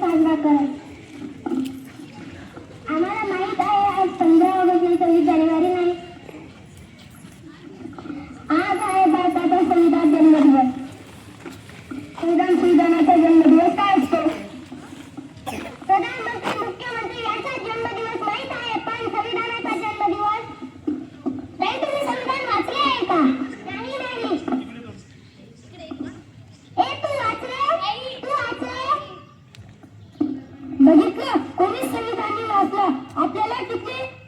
साजरा करत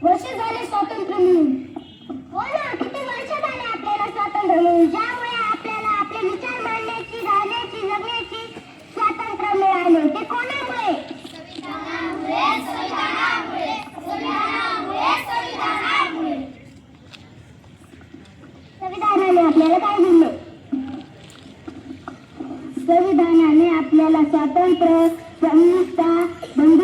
वर्ष झाले स्वातंत्र्य मिळून. हो ना किती वर्ष झाले आपल्याला स्वातंत्र्य मिळून? ज्यामुळे आपल्याला आपले विचार मांडण्याची राहण्याची जगण्याची स्वातंत्र्य मिळाले. ते कोणामुळे? संविधानाने आपल्याला काय दिले? संविधानाने आपल्याला स्वातंत्र्य संयुक्ता बंद